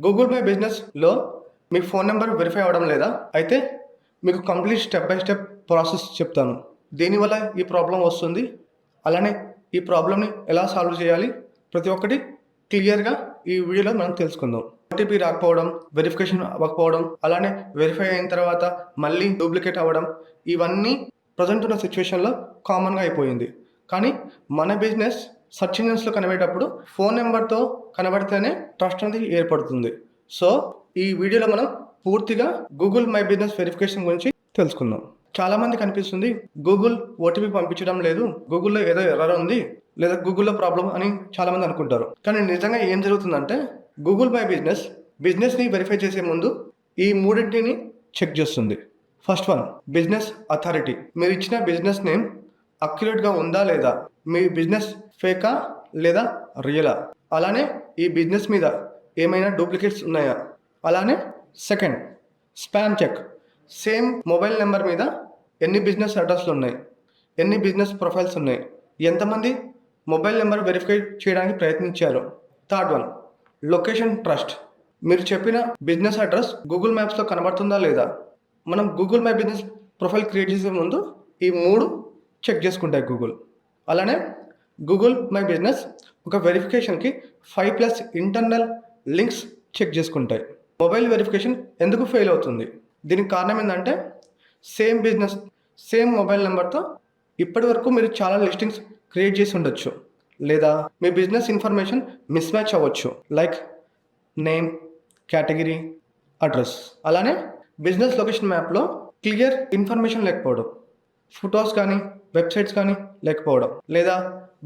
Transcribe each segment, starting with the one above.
Google pay బిజినెస్లో మీ phone number verify అవ్వడం లేదా? అయితే మీకు complete step by step process చెప్తాను. దీనివల్ల ఈ ప్రాబ్లం వస్తుంది? అలానే ఈ ప్రాబ్లమ్ని ఎలా సాల్వ్ చేయాలి? ప్రతి ఒక్కటి క్లియర్గా ఈ వీడియోలో మనం తెలుసుకుందాం. ఓటీపీ రాకపోవడం వెరిఫికేషన్ అవ్వకపోవడం అలానే వెరిఫై అయిన తర్వాత మళ్ళీ డూప్లికేట్ అవ్వడం ఇవన్నీ ప్రజెంట్ ఉన్న సిచ్యువేషన్లో కామన్గా అయిపోయింది. కానీ మన బిజినెస్ సర్చ్ ఇంజిన్స్లో కనబడేటప్పుడు ఫోన్ నెంబర్తో కనబడితేనే ట్రస్ట్ అనేది ఏర్పడుతుంది. సో ఈ వీడియోలో మనం పూర్తిగా గూగుల్ మై బిజినెస్ వెరిఫికేషన్ గురించి తెలుసుకుందాం. చాలా మంది కనిపిస్తుంది గూగుల్ ఓటీపీ పంపించడం లేదు గూగుల్లో ఏదో ఎర్రర్ ఉంది లేదా గూగుల్లో ప్రాబ్లం అని చాలా మంది అనుకుంటారు. కానీ నిజంగా ఏం జరుగుతుందంటే గూగుల్ మై బిజినెస్ బిజినెస్ని వెరిఫై చేసే ముందు ఈ మూడింటిని చెక్ చేస్తుంది. First one business authority. మీరు ఇచ్చిన బిజినెస్ నేమ్ అక్యురేట్గా ఉందా లేదా? మీ బిజినెస్ ఫేకా లేదా రియలా? అలానే ఈ బిజినెస్ మీద ఏమైనా డూప్లికేట్స్ ఉన్నాయా? అలానే second spam check. Same mobile number మీద ఎన్ని బిజినెస్ అడ్రస్లు ఉన్నాయి? ఎన్ని బిజినెస్ ప్రొఫైల్స్ ఉన్నాయి? ఎంతమంది మొబైల్ నెంబర్ వెరిఫై చేయడానికి ప్రయత్నించారు? Third one location trust. మీరు చెప్పిన బిజినెస్ అడ్రస్ గూగుల్ మ్యాప్స్లో కనబడుతుందా లేదా? మనం Google my business profile create చేసే ముందు ఈ మూడు చెక్ చేసుకుంటాయి గూగుల్. అలానే గూగుల్ మై బిజినెస్ ఒక వెరిఫికేషన్కి five plus internal links check చేసుకుంటాయి. మొబైల్ వెరిఫికేషన్ ఎందుకు ఫెయిల్ అవుతుంది? దీనికి కారణం ఏంటంటే సేమ్ బిజినెస్ సేమ్ మొబైల్ నెంబర్తో ఇప్పటి వరకు మీరు చాలా లిస్టింగ్స్ క్రియేట్ చేసి ఉండొచ్చు. లేదా మీ బిజినెస్ ఇన్ఫర్మేషన్ మిస్ మ్యాచ్ అవ్వచ్చు. లైక్ నేమ్ కేటగిరీ అడ్రస్ అలానే బిజినెస్ లొకేషన్ మ్యాప్లో క్లియర్ ఇన్ఫర్మేషన్ లేకపోవడం. ఫొటోస్ కానీ వెబ్సైట్స్ కానీ లేకపోవడం లేదా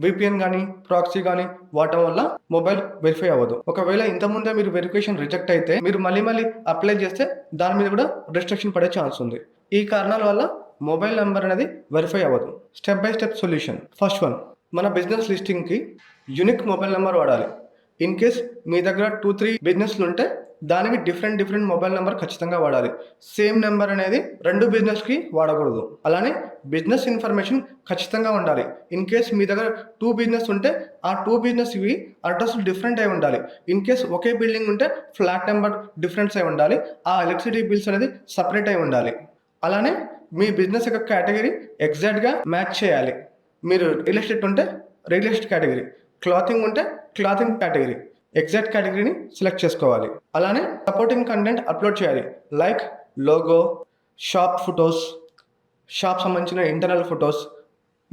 విపిఎన్ కానీ ప్రాక్సీ కానీ వాడటం వల్ల మొబైల్ వెరిఫై అవ్వదు. ఒకవేళ ఇంతకుముందే మీరు వెరిఫికేషన్ రిజెక్ట్ అయితే మీరు మళ్ళీ మళ్ళీ అప్లై చేస్తే దాని మీద కూడా రిస్ట్రిక్షన్ పడే ఛాన్స్ ఉంది. ఈ కారణాల వల్ల మొబైల్ నెంబర్ అనేది వెరిఫై అవ్వదు. Step by step solution. First one మన బిజినెస్ లిస్టింగ్కి యూనిక్ మొబైల్ నెంబర్ వాడాలి. ఇన్ కేస్ మీ దగ్గర టూ త్రీ బిజినెస్లు ఉంటే దానికి డిఫరెంట్ డిఫరెంట్ మొబైల్ నెంబర్ ఖచ్చితంగా వాడాలి. సేమ్ నెంబర్ అనేది రెండు బిజినెస్కి వాడకూడదు. అలానే బిజినెస్ ఇన్ఫర్మేషన్ ఖచ్చితంగా ఉండాలి. ఇన్ కేస్ మీ దగ్గర టూ బిజినెస్ ఉంటే ఆ టూ బిజినెస్వి అడ్రస్లు అడ్రస్ డిఫరెంట్ అయి ఉండాలి. ఇన్ కేస్ ఒకే బిల్డింగ్ ఉంటే ఫ్లాట్ నెంబర్ డిఫరెన్స్ అయి ఉండాలి. ఆ ఎలక్ట్రిసిటీ బిల్స్ అనేది సపరేట్ అయి ఉండాలి. అలానే మీ బిజినెస్ యొక్క కేటగిరీ ఎగ్జాక్ట్గా మ్యాచ్ చేయాలి. మీరు రియల్ ఎస్టేట్ ఉంటే రియల్ ఎస్టేట్ కేటగిరీ క్లాతింగ్ ఉంటే క్లాతింగ్ కేటగిరీ. ఎగ్జాక్ట్ కేటగిరీని సెలెక్ట్ చేసుకోవాలి. అలానే సపోర్టింగ్ కంటెంట్ అప్లోడ్ చేయాలి. Like logo shop photos shop సంబంధించిన ఇంటర్నల్ ఫొటోస్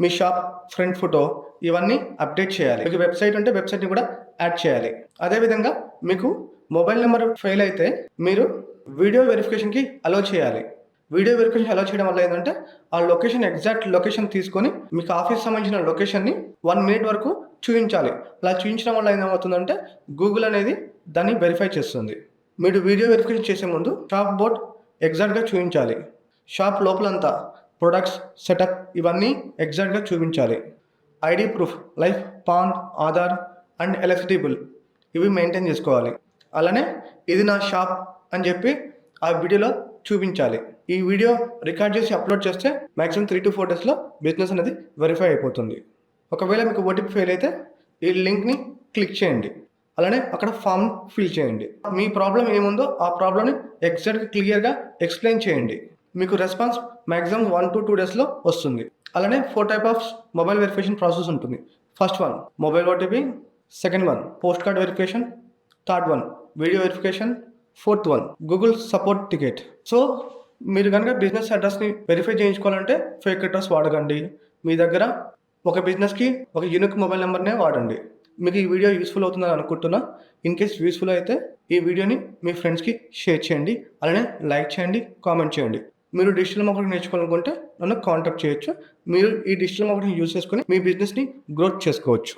మీ షాప్ ఫ్రంట్ ఫోటో ఇవన్నీ అప్డేట్ చేయాలి. మీకు వెబ్సైట్ ఉంటే వెబ్సైట్ని కూడా యాడ్ చేయాలి. అదేవిధంగా మీకు మొబైల్ నెంబర్ ఫెయిల్ అయితే మీరు వీడియో వెరిఫికేషన్కి అలో చేయాలి. వీడియో వెరిఫికేషన్ ఎలా చేయడం వల్ల ఏంటంటే ఆ లొకేషన్ ఎగ్జాక్ట్ లొకేషన్ తీసుకొని మీకు ఆఫీస్ సంబంధించిన లొకేషన్ని వన్ మినిట్ వరకు చూపించాలి అలా చూపించడం వల్ల ఏమవుతుందంటే గూగుల్ అనేది దాన్ని వెరిఫై చేస్తుంది. మీరు వీడియో వెరిఫికేషన్ చేసే ముందు షాప్ బోర్డ్ ఎగ్జాక్ట్గా చూపించాలి షాప్ లోపలంతా ప్రొడక్ట్స్ సెటప్ ఇవన్నీ ఎగ్జాక్ట్గా చూపించాలి. ID proof like PAN Aadhaar and electricity bill ఇవి మెయింటైన్ చేసుకోవాలి. అలానే ఇది నా షాప్ అని చెప్పి ఆ వీడియోలో చూపించాలి. ఈ వీడియో రికార్డ్ చేసి అప్లోడ్ చేస్తే మ్యాక్సిమం త్రీ టు ఫోర్ డేస్లో బిజినెస్ అనేది వెరిఫై అయిపోతుంది. ఒకవేళ మీకు ఓటీపీ ఫెయిల్ అయితే ఈ లింక్ని క్లిక్ చేయండి. అలానే అక్కడ ఫామ్ ఫిల్ చేయండి. మీ ప్రాబ్లం ఏముందో ఆ ప్రాబ్లమ్ని ఎగ్జాక్ట్గా క్లియర్గా ఎక్స్ప్లెయిన్ చేయండి. మీకు response maximum one to two డేస్లో వస్తుంది. అలానే four type of mobile verification process ఉంటుంది. First one mobile OTP second one post card verification third one video verification fourth one Google support ticket. So మీరు కనుక business అడ్రస్ని verify చేయించుకోవాలంటే fake address వాడకండి. మీ దగ్గర ఒక బిజినెస్కి ఒక యూనిక్ మొబైల్ నెంబర్నే వాడండి. మీకు ఈ వీడియో యూస్ఫుల్ అవుతుందని అనుకుంటున్నా. ఇన్ కేస్ యూస్ఫుల్ అయితే ఈ వీడియోని మీ ఫ్రెండ్స్కి షేర్ చేయండి. అలానే లైక్ చేయండి కామెంట్ చేయండి. మీరు డిజిటల్ మార్కెటింగ్ నేర్చుకోవాలనుకుంటే నన్ను కాంటాక్ట్ చేయొచ్చు. మీరు ఈ డిజిటల్ మార్కెటింగ్ యూస్ చేసుకొని మీ బిజినెస్ని గ్రోత్ చేసుకోవచ్చు.